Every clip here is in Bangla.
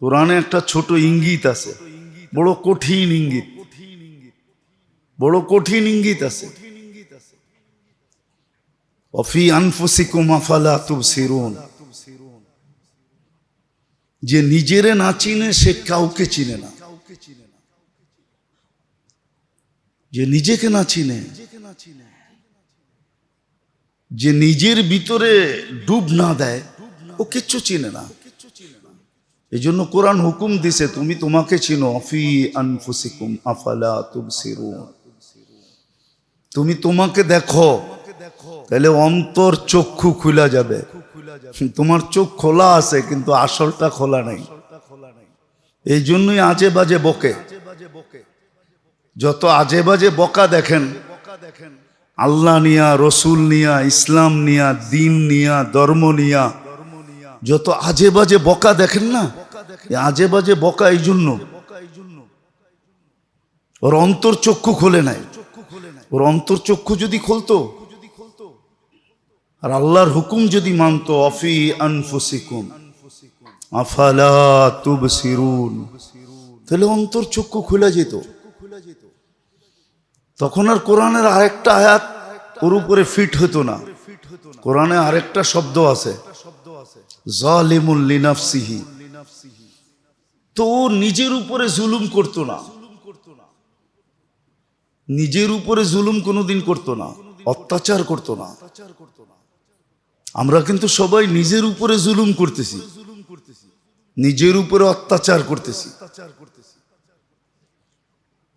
কোরআনে একটা ছোট ইঙ্গিত আছে। বড় কঠিন ইঙ্গিত। বড় কঠিন ইঙ্গিত আছে। অফি আনফুসিকুম আফালা তুবসিরুন। যে নিজেরে না চিনে, সে কাউকে চিনে না। যে নিজেকে না চিনে, যে নিজের ভিতরে ডুব না দেয়, ও কিচ্ছু চিনে না। এই জন্য কোরআন হুকুম দিছে, তুমি তোমাকে চিনো অফি আনফুসিকুম, আফালা তুমি তোমাকে দেখো, তাহলে অন্তর চক্ষু খুলা যাবে। তোমার চোখ খোলা আছে, কিন্তু আসলটা খোলা নাই। এই জন্যই আজে বাজে বকে। যত আজে বাজে বকা দেখেন, আল্লাহ নিয়া, রসুল নিয়া, ইসলাম নিয়া, দিন নিয়া, ধর্ম নিয়া, যত আজে বাজে বকা দেখেন না আজে বাজে বকা এই জন্য। ওর অন্তর চক্ষু খোলে নাই। ওর অন্তর চক্ষু যদি খুলতো, আর আল্লাহর হুকুম যদি মানতো, অফি আনফুসিকুম, আফালা তুবসিরুন। তাহলে অন্তর চক্ষু খুলে যেত। তখন আর কোরআনের আরেকটা আয়াত ওর উপরে ফিট হতো না। কোরআনে আরেকটা শব্দ আছে জালিমুল লিনাফসিহি। তো নিজের উপরে জুলুম করতো না। নিজের উপরে জুলুম কোনোদিন করতো না, অত্যাচার করতো না। আমরা কিন্তু সবাই নিজের উপরে জুলুম করতেছি, নিজের উপরে অত্যাচার করতেছি।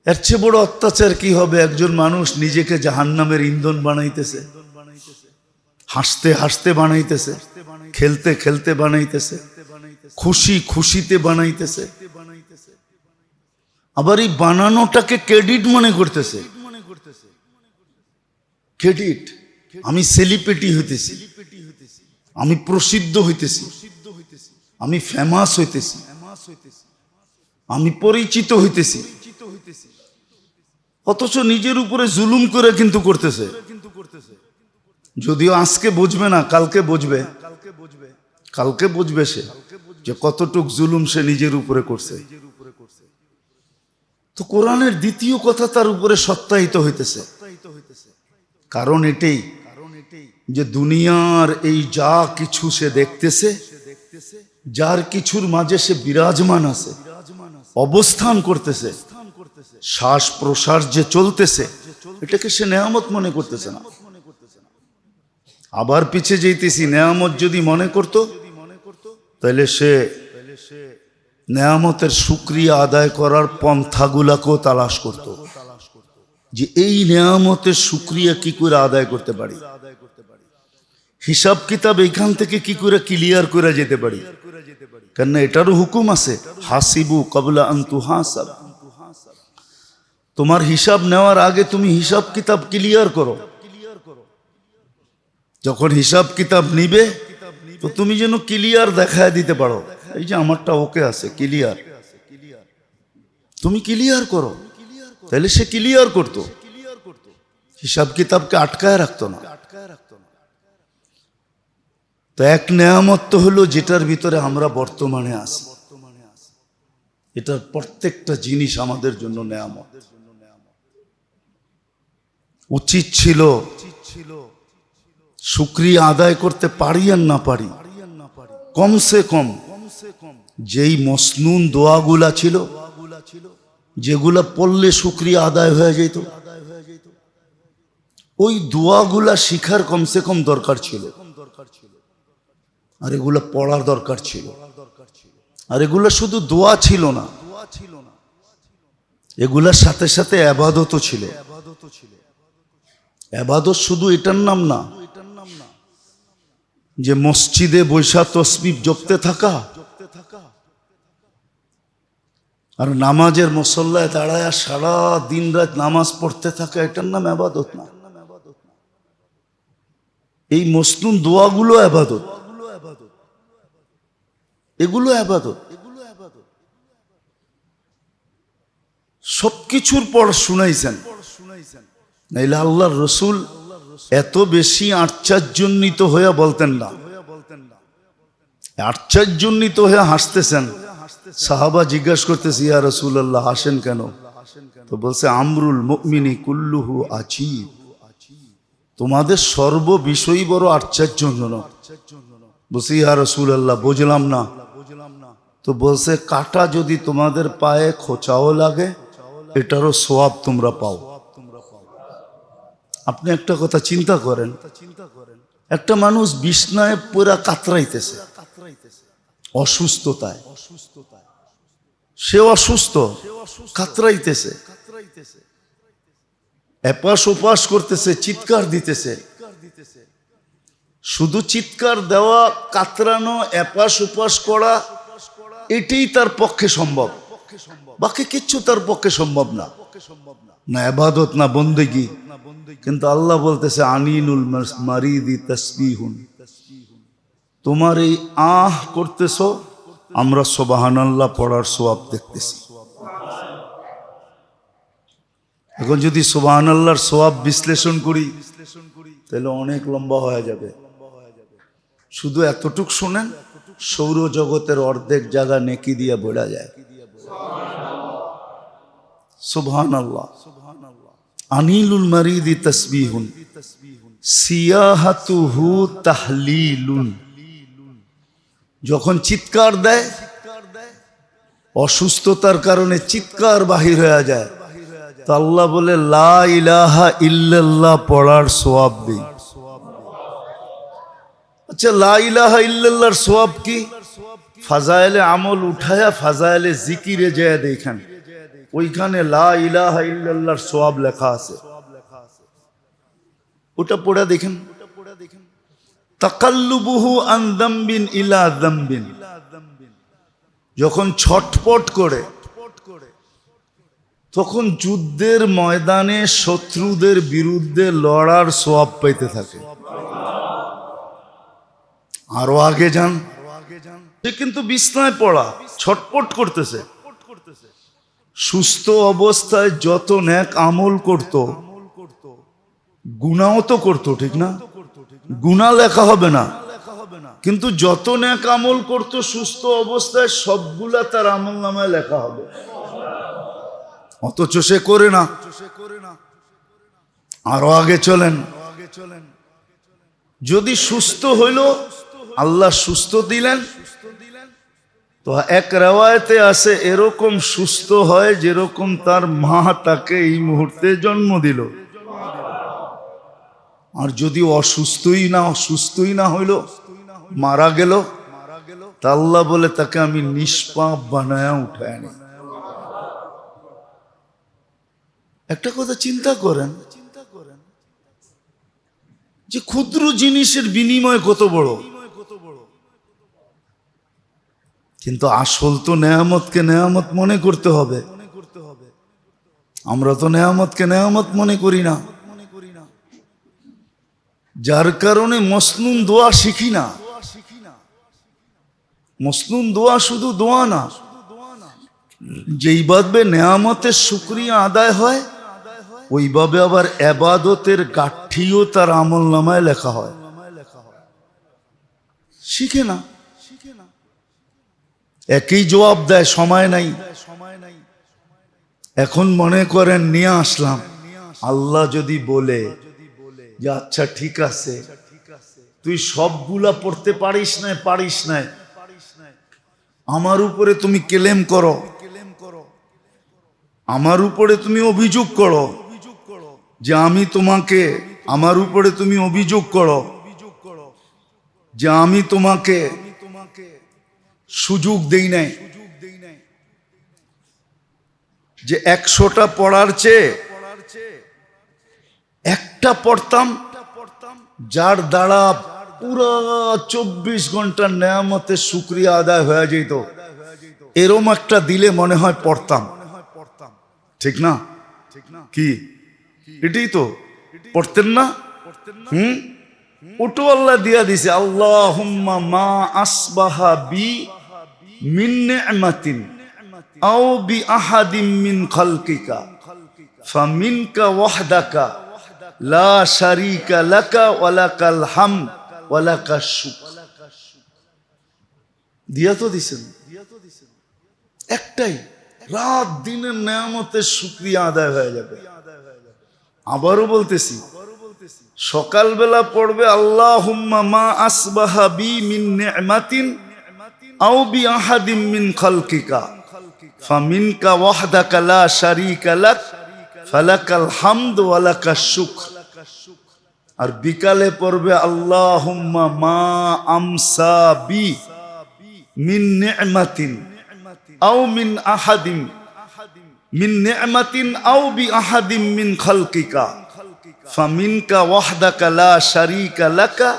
এর চেয়ে বড় অত্যাচার কি হবে? একজন মানুষ নিজেকে জাহান্নামের ইন্ধন বানাইতেছে, হাসতে হাসতে বানাইতেছে, খেলতে খেলতে বানাইতেছে খুশি খুশিতে বানাইতেছে। আবার এই বানানোটাকে ক্রেডিট মনে করতেছে। ক্রেডিট। আমি সেলিব্রিটি হইতেছি। আমি প্রসিদ্ধ হইতেছি। আমি ফেমাস হইতেছি। আমি পরিচিত হইতেছি। অথচ নিজের উপরে জুলুম করে কিন্তু করতেছে। যদিও আজকে বুঝবে না কালকে বুঝবে কালকে বুঝবে। কালকে বুঝবে সে। যে কতটুক জুলুম সে নিজের উপরে করছে। তো কোরআনের দ্বিতীয় কথা তার উপরে সত্যায়িত হইতেছে। কারণ এটাই যে দুনিয়ার এই যা কিছু সে দেখতেছে, যার কিছুর মাঝে সে বিরাজমান আছে, অবস্থান করতেছে শ্বাস প্রশ্বাস যে চলতেছে, এটাকে সে নেয়ামত মনে করতেছে না। আবার পিছে যেতেছি নেয়ামত যদি মনে করত তাহলে সে নেয়ামতের সুক্রিয়া আদায় করার পন্থাগুলাকেও তালাশ করত। যে এই নেয়ামতের সুক্রিয়া কি করে আদায় করতে পারি? হিসাব কিতাব এখান থেকে কি করে ক্লিয়ার করে যেতে পারি? কেন এটারও হুকুম আছে, হাসিবু কবলা আন্তু হাসাব। তোমার হিসাব নেওয়ার আগে তুমি হিসাব কিতাব ক্লিয়ার করো। যখন হিসাব কিতাব নিবে তো তুমি যেন ক্লিয়ার দেখায় দিতে পারো। এই যে আমারটা ওকে আছে ক্লিয়ার তুমি ক্লিয়ার করো। তাহলে সে ক্লিয়ার করতো। হিসাব কিতাবকে আটকায় রাখতো না। তো এক নেয়ামত তো হলো যেটার ভিতরে আমরা বর্তমানে আছি। এটার প্রত্যেকটা জিনিস আমাদের জন্য নেয়ামত। উচিত ছিল শুক্রিয়া আদায় করতে পারি আর না পারি? কমসে কম যেই মসনুন দোয়াগুলা ছিল, যেগুলা পড়লে শুক্রিয়া আদায় হয়ে যেত, ওই দোয়াগুলা শিখার কমসে কম দরকার ছিল। আর এগুলো পড়ার দরকার ছিল। আর এগুলো শুধু দোয়া ছিল না, এগুলার সাথে সাথে আবাদতও ছিল। আবাদত শুধু এটার নাম না যে মসজিদে বৈশা তসবিব জপতে থাকা। আর নামাজের মসল্লায় দাঁড়ায় সারা দিন রাত নামাজ পড়তে থাকা, এটার নাম আবাদত না। এই মসনুন দোয়াগুলো আবাদত। এগুলো আবাদত। সবকিছুর পর শুনাইছেন। নাইলে আল্লাহর রসুল এত বেশি আশ্চর্যজনিত হয়ে বলতেন না। আশ্চর্যজনিত হয়ে হাসতেছেন। সাহাবা জিজ্ঞাসা করতেছে, ইয়া রসুল্লাহ হাসেন কেন? তো বলছে, আমরুল মুমিনি কুল্লুহু আছি তোমাদের সর্ব বিষয় বড় আশ্চর্যজনক। বলছে, ইয়া রসুল্লাহ বুঝলাম না। তো বলছে, কাটা যদি তোমাদের পায়ে খোঁচাও লাগে, এটারও সোয়াব তোমরা পাও। আপনি একটা কথা চিন্তা করেন। একটা মানুষ বিছনায় পুরা কাতরাইতেছে। অসুস্থতায়। সে অসুস্থ, কাতরাইতেছে। এপাশ ওপাশ করতেছে, চিৎকার দিতেছে। শুধু চিৎকার দেওয়া, কাতরানো, এপাশ উপাস করা, এটাই তার পক্ষে সম্ভব। বাকি কিচ্ছু তার পক্ষে সম্ভব না। না এবাদত, না বন্দেগি। কিন্তু আল্লাহ বলতেছে, আনিনুল মারিদি তসবিহুন। তোমার এই আহ করতেছ, আমরা সোবাহান পড়ার সোয়াব দেখতেছি। এখন যদি সোবাহান আল্লাহর সোয়াব বিশ্লেষণ করি, তাহলে অনেক লম্বা হয়ে যাবে। শুধু এতটুক শোনেন, সৌরজগতের অর্ধেক জায়গা নেকি দিয়ে বোঝা যায়। সুবহান আল্লাহ আনিলুল মারিদি তসবিহুন। সিয়াহাতুহু তাহলিলুন। যখন চিৎকার দেয়, অসুস্থতার কারণে চিৎকার বাহির হয়ে যায়। তো আল্লাহ বলে, লা ইলাহা ইল্লাল্লাহ পড়ার সোয়াব দিই আচ্ছা লা ইলাহা ইল্লাল্লাহর সোয়াব কি? ফাজাইলে আমল উঠায়া ফাজাইলে জিকিরে যায় দেখেন ওইখানে লা সোয়াব লেখা আছে। ওটা পড়ে দেখেন। তাকাল্লুবুহু আন ইলা দাম্বিন। যখন ছটপট করে, তখন যুদ্ধের ময়দানে শত্রুদের বিরুদ্ধে লড়ার সোয়াব পাইতে থাকে। আরও আগে যান। সে কিন্তু বিছনায় পড়া, ছটপট করতেছে। সুস্থ অবস্থায় যত ন্যাক আমল করত গুনাও তো করতো, ঠিক না? গুণা লেখা হবে না। কিন্তু যত ন্যাক আমল করতো, সুস্থ অবস্থায় সবগুলা তার আমল নামায় লেখা হবে। অথচ সে করে না। আরও আগে চলেন। যদি সুস্থ হইল, আল্লাহ সুস্থ দিলেন তো এক রেওয়ায়তে আছে এরকম সুস্থ হয় যেরকম তার মা তাকে এই মুহূর্তে জন্ম দিল। আর যদি অসুস্থই না অসুস্থই না হইল, মারা গেল, তা আল্লাহ বলে তাকে আমি নিষ্পাপ বানায়া উঠায় আনি। একটা কথা চিন্তা করেন চিন্তা করেন, যে ক্ষুদ্র জিনিসের বিনিময় কত বড়? কিন্তু আসল তো নেয়ামতকে নেয়ামত মনে করতে হবে। আমরা তো নেয়ামতকে নেয়ামত মনে করি না। যার কারণে মসনুন দোয়া শিখি না। মসনুন দোয়া শুধু দোয়া না। যেইভাবে নেয়ামতের শুক্রিয়া আদায় হয় ওইভাবে আবার এবাদতের গাঠিও তার আমল নামায় লেখা হয়। শিখে না। একই জবাব দেয়, সময় নাই। এখন মনে করেন, নিয়ে আসলাম। আল্লাহ যদি বলে যে আচ্ছা ঠিক আছে। তুই সবগুলা পড়তে পারিস না পারিস না। আমার উপরে তুমি কেলেম করো। আমার উপরে তুমি অভিযোগ করো যে, আমি তোমাকে, আমার উপরে তুমি অভিযোগ করো যে, আমি তোমাকে সুযোগ দেই নাই। যে একশোটা পড়ার চেয়ে একটা পড়তাম, যার দ্বারা পুরো চব্বিশ ঘণ্টার নেয়ামতের শুক্রিয়া আদায় হয়ে যেত। এরম একটা দিলে মনে হয় পড়তাম। ঠিক না? কি? এটাই তো। পড়তেন না? হুম? ওটো আল্লাহ দিয়া দিছে আল্লাহ মা আসবাহা বি আও বি আহাদিম মিন লা দিয়া তো দিছেন। একটাই, রাত দিনের নেয়ামতের শুক্রিয়া আদায় হয়ে যাবে। আবারও বলতেছি, সকালবেলা পড়বে আল্লাহ মা আসবাহা বি মিন নি'মাতিন আও বি আহাদিম মিন খালকিকা। ফামিনকা ওয়াহদাকা লা শারীকা লাক, ফালাকাল হামদ ওয়া লাকাশ শুকর। আর বিকালে পড়বে, আল্লাহুম্মা মা আমসা বি মিন নি'মাতিন, আও মিন আহাদিম, মিন নি'মাতিন আও বি আহাদিম মিন খালকিকা। ফামিনকা ওয়াহদাকা লা শারীকা লাকা,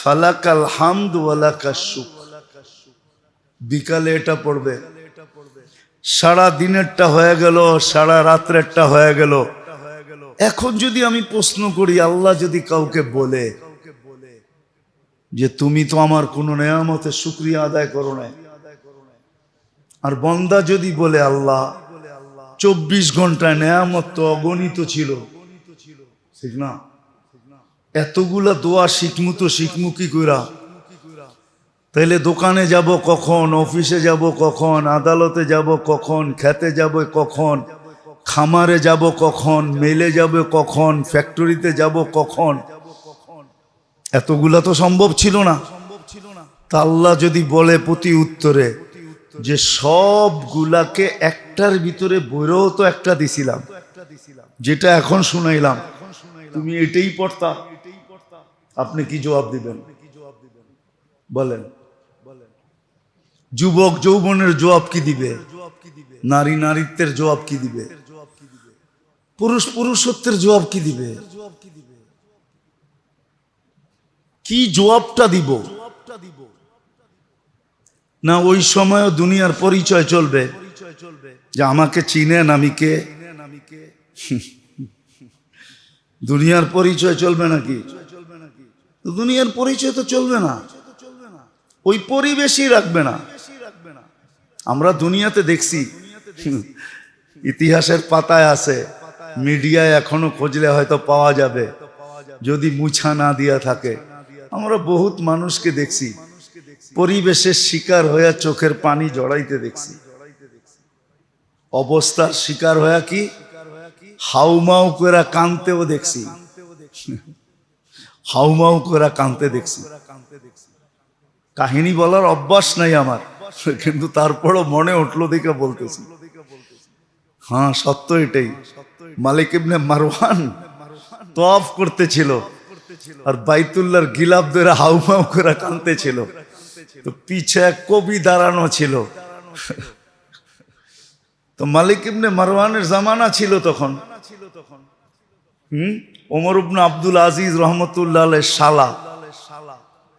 ফালাকাল হামদ ওয়া লাকাশ শুকর। বিকালে এটা পড়বে। সারা দিনেরটা হয়ে গেল, সারা রাত্রেরটা হয়ে গেল। এখন যদি আমি প্রশ্ন করি, আল্লাহ যদি কাউকে বলে যে তুমি তো আমার কোনো নেয়ামতের শুক্রিয়া আদায় করো না আর বন্দা যদি বলে আল্লাহ, চব্বিশ ঘন্টায় নেয়ামত তো অগণিত ছিল। ঠিক না? এতগুলা দোয়া শিখমু তো শিখমু কি কইরা? তাইলে দোকানে যাব কখন? অফিসে যাব কখন? আদালতে যাব কখন? খেতে যাব কখন? খামারে যাব কখন? মেলে যাব কখন? ফ্যাক্টরিতে যাব কখন? এতগুলা তো সম্ভব ছিল না। তা আল্লাহ যদি বলে প্রতি উত্তরে যে সবগুলাকে একটার ভিতরে বইরেও তো একটা দিছিলাম, যেটা এখন শুনাইলাম, তুমি এটাই পড়তা। আপনি কি জবাব দিবেন? বলেন। যুবক যৌবনের জবাব কি দিবে? নারী নারীত্বের জবাব কি দিবে? পুরুষ পুরুষত্বের জবাব কি দিবে? কি জবাবটা দিব? না, ওই সময়ও দুনিয়ার পরিচয় চলবে যে আমাকে চিনেন আমি কে? দুনিয়ার পরিচয় চলবে নাকি? দুনিয়ার পরিচয় তো চলবে না। ওই পরিবেশই রাখবে না। আমরা দুনিয়াতে দেখছি। ইতিহাসের পাতায় আছে, মিডিয়ায় এখনও খুঁজলে হয়তো পাওয়া যাবে। যদি মুছা না দিয়া থাকে। আমরা বহুত মানুষকে দেখছি। পরিবেশের শিকার হইয়া চোখের পানি জড়াইতে দেখছি। অবস্থার শিকার হইয়া কি? হাউমাউ করে কানতেও দেখছি। হাউমাউ করে কানতে দেখছি। কাহিনী বলার অভ্যাস নাই আমার। কিন্তু তারপরও মনে উঠল দেখে বলতেছি। হ্যাঁ সত্য এটাই। মালিক ইবনে মারওয়ান তফ করতেছিল আর বাইতুল্লাহর গিলাপ ধরে হাউমাউ করে কানতেছিল তো পিছে এক কবি দাঁড়ানো ছিল। তো মালিক ইবনে মারওয়ানের জামানা ছিল তখন। হুম? ওমর ইবনে আব্দুল আজিজ রহমতুল্লাহ শালা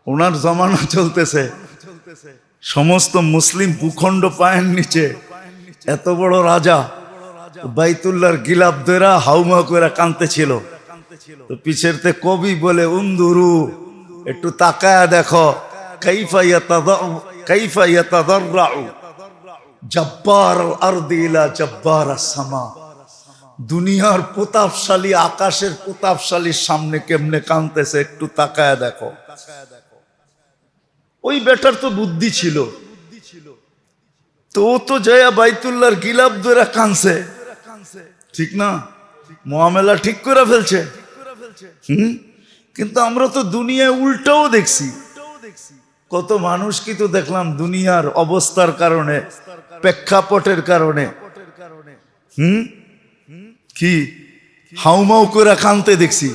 ওনার জমানা চলতেছে। সমস্ত মুসলিম ভূখণ্ড পায়ের নিচে। এত বড় রাজা, বাইতুল্লাহর গিলাপ দৈরা হাউমা করে কানতে ছিল। তো পিছের তে কবি বলে, উন্দুরু, একটু তাকায়া দেখো জব্বার আরদি ইলা জব্বার সামা দুনিয়ার প্রতাপশালী আকাশের প্রতাপশালীর সামনে কেমনে কানতেছে একটু তাকায়া দেখো। ওই বেটার তো বুদ্ধি ছিল। তো ও তো জয়া বাইতুল্লার গিলাপ ধরে কানছে ঠিক না? মহামেলা ঠিক করে ফেলছে। হুম? কিন্তু আমরা তো দুনিয়ায় উল্টাও দেখছি। কত মানুষ কি তো দেখলাম দুনিয়ার অবস্থার কারণে, প্রেক্ষাপটের কারণে। হুম? কি? হাউমাউ করে কানতে দেখছি।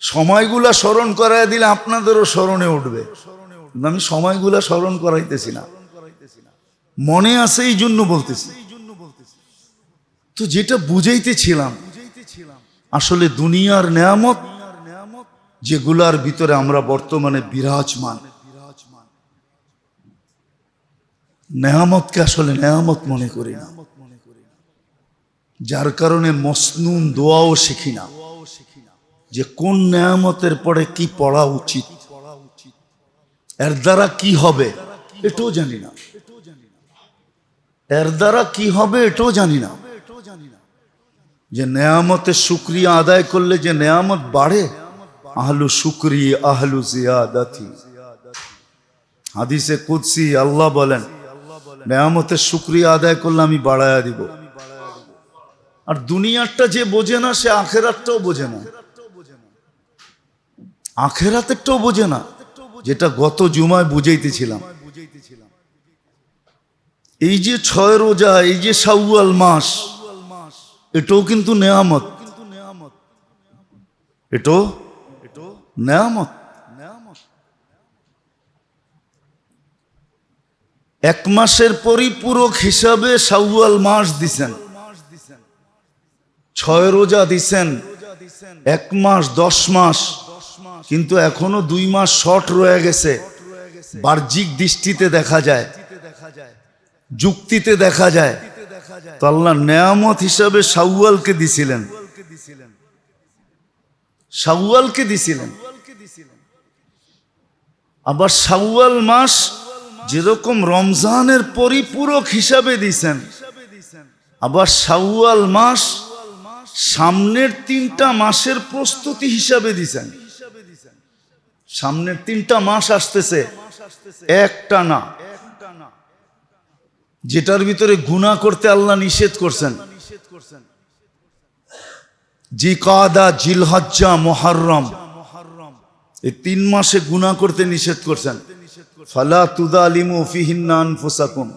সময়গুলা স্মরণ করাই দিলে আপনাদেরও স্মরণে উঠবে। আমি সময়গুলা স্মরণ করাইতেছি না। মনে আছে এই জন্য বলতেছি। তো যেটা বুঝাইতেছিলাম, আসলে দুনিয়ার নেয়ামত যেগুলার ভিতরে আমরা বর্তমানে বিরাজমান। নেয়ামতকে আসলে নেয়ামত মনে করি না। যার কারণে মসনুন দোয়াও শিখি না। যে কোন নেয়ামতের পরে কি পড়া উচিত? এর দ্বারা কি হবে? এটাও জানি না। এর দ্বারা কি হবে? এটাও জানি না। যে নেয়ামতের শুক্রিয়া আদায় করলে যে নেয়ামত বাড়ে, আহলু শুক্রি আহলু জিয়াদাতি। হাদিসে কুদসি, আল্লাহ বলেন নেয়ামতের শুক্রিয়া আদায় করলে আমি বাড়ায়া দিব। আর দুনিয়ারটা যে বোঝে না, সে আখেরাতটাও বোঝে না। আখেরাতেরটাও বোঝে না, যেটা গত জুমায় বুঝাইতেছিলাম। এই যে ছয় রোজা, এই যে সাউয়াল মাস, এটাও কিন্তু নেয়ামত। এটাও নেয়ামত। এক মাসের পরিপূরক হিসাবে সাউয়াল মাস দিছেন। ছয় রোজা দিছেন। এক মাস, দশ মাস। কিন্তু এখনও দুই মাস শর্ট রয়ে গেছে। বাহ্যিক দৃষ্টিতে দেখা যায়, যুক্তিতে দেখা যায়। তো আল্লাহ নেয়ামত হিসাবে সাউয়ালকে দিছিলেন। সাউয়ালকে দিছিলেন। আবার সাউয়াল মাস যেরকম রমজানের পরিপূরক হিসাবে দিছেন, আবার সাউয়াল মাস সামনের তিনটা মাসের প্রস্তুতি হিসাবে দিছেন। সামনের তিনটা মাস আসতেছে, একটা না। যেটার ভিতরে গুণা করতে আল্লাহ নিষেধ করছেন। জি কাদা জিলহজ্জা, মোহাররম, এই তিন মাসে গুণা করতে নিষেধ করছেন। ফালা তুদা আলিমু ফিহিন্নান ফুসাকুম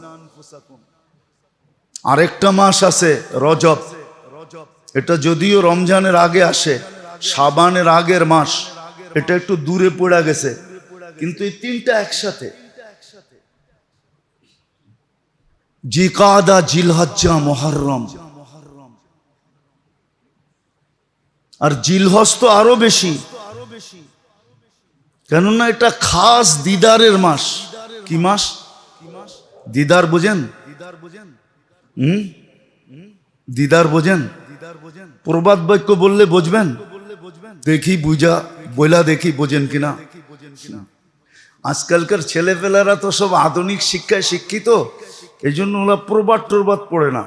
আরেকটা মাস আছে, রজব। এটা যদিও রমজানের আগে আসে সাবানের আগের মাস। এটা একটু দূরে পড়ে গেছে। কিন্তু এই তিনটা একসাথে। জিকাদা জিলহজ্জা মোহরম আর জিলহজ তো আরও বেশি। কেননা এটা খাস দিদারের মাস। কি মাস? দিদার বোঝেন? হুম? দিদার বোঝেন? প্রবাদ বাক্য বললে বুঝবেন? দেখি বুঝা বইলা দেখি বোঝেন কিনা? আজকালকার ছেলেপেলারা তো সব আধুনিক শিক্ষায় শিক্ষিত এই জন্য ওরা প্রবাদ টরবাদ পড়ে না।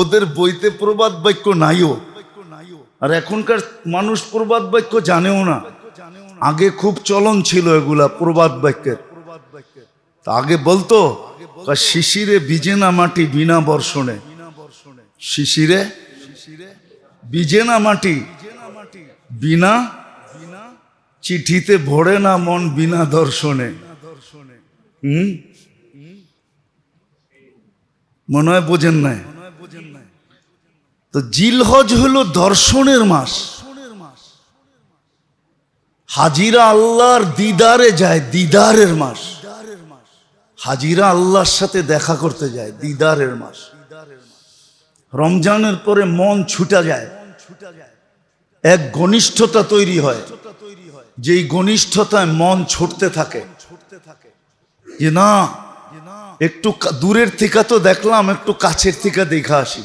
ওদের বইতে প্রবাদ বাক্য নাইও, আর এখনকার মানুষ প্রবাদ বাক্য জানেও না। আগে খুব চলন ছিল এগুলা প্রবাদ বাক্যের। তা আগে বলতো শিশিরে বিজে না মাটি বিনা বর্ষণে। শিশিরে? বিজে না মাটি বিনা চিঠিতে ভরে না মন বিনা দর্শনে। মনে হয় বোঝেন নাই। তো জিলহজ হলো দর্শনের মাস। হাজিরা আল্লাহর দিদারে যায়, দিদারের মাস। হাজিরা আল্লাহর সাথে দেখা করতে যায়, দিদারের মাস। রমজানের পরে মন ছুটা যায়। এক ঘনিষ্ঠতা তৈরি হয়। যেই ঘনিষ্ঠতায় মন ছুটতে থাকে। যে না, একটু দূরের থেকে তো দেখলাম, একটু কাছের থেকে দেখা আসি।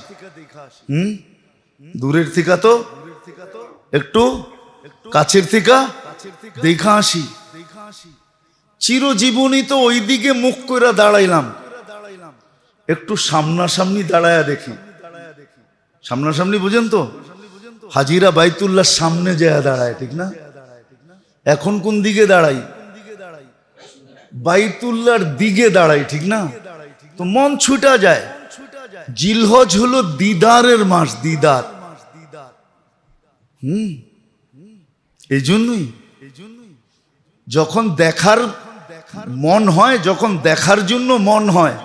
হুম? দূরের থেকে তো একটু কাছের থেকে দেখা আসি। চিরজীবনী তো ওইদিকে মুখ করে দাঁড়াইলাম। একটু সামনাসামনি দাঁড়ায়া দেখি। সামনাসামনি বুঝেন তো? হাজিরা বাইতুল্লাহ সামনে যায় দাঁড়ায়, ঠিক না? এখন কোন দিকে দাঁড়াই? বাইতুল্লাহর দিকে দাঁড়াই, ঠিক না? তো মন ছুটা যায়। জিলহজ হলো দিদারের মাস, দিদার। হুম? এই জন্যই। যখন দেখার মন হয়, যখন দেখার জন্য মন হয়,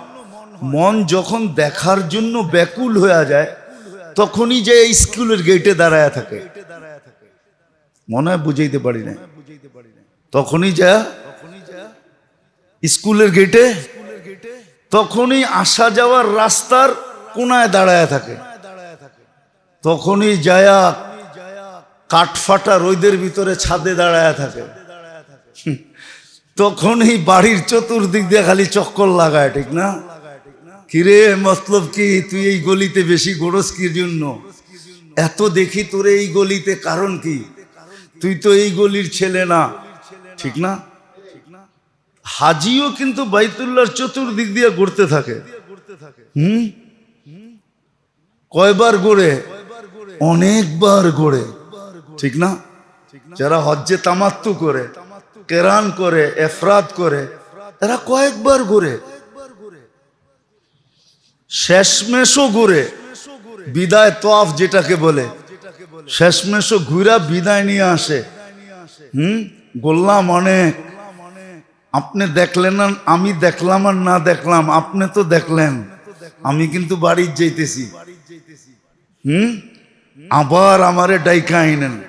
মন যখন দেখার জন্য ব্যাকুল হয়ে যায় তখনই যে স্কুলের গেটে দাঁড়ায় থাকে। মনে হয় বুঝাইতে পারি না তখনই যা স্কুলের গেটে তখনই আসা যাওয়ার রাস্তার কোনায় দাঁড়ায় থাকে। তখনই যায়া কাঠফাটা রোদের ভিতরে ছাদে দাঁড়ায় থাকে। তখনই বাড়ির চতুর্দিক দিয়ে খালি চক্কর লাগায়, ঠিক না? কিরে, মতলব কি? তুই এই গলিতে বেশি গোরস কির জন্য? এত দেখি তোরে এই গলিতে কারণ কি? তুই তো এই গলির ছেলে না। ঠিক না? হাজিও কিন্তু বাইতুল্লার চতুর্দিক দিয়ে ঘুরতে থাকে। হুম? কয়বার গড়ে অনেকবার গড়ে ঠিক না? যারা হজ্জে তামাত্তু করে, কেরান করে, এফরাত করে, এরা কয়েকবার ঘুরে। শেষমেশও ঘুরে, বিদায় তোয়াফ যেটাকে বলে, শেষমেশও ঘুরা বিদায় নিয়ে আসে। হুম? বললাম অনেক। আপনি দেখলেন না আমি দেখলাম আর না দেখলাম, আপনি তো দেখলেন। আমি কিন্তু বাড়ির যাইতেছি। হুম? আবার আমারে ডাইকা আইনেন।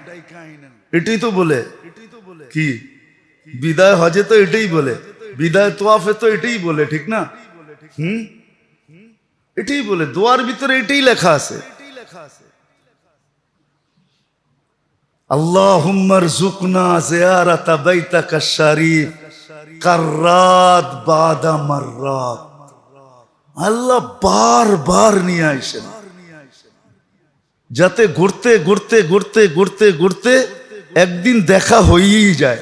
এটাই তো বলে। কি? বিদায় হজে তো এটাই বলে। বিদায় তোয়াফে তো এটাই বলে, ঠিক না? হুম? এটাই বলে, দোয়ার ভিতরে এটাই লেখা আছে। আল্লাহুম্মার জুকনা জিয়ারাতা কাররাত বাদা মাররাত। আল্লাহ নিয়ে যাতে ঘুরতে ঘুরতে ঘুরতে ঘুরতে ঘুরতে একদিন দেখা হয়েই যায়।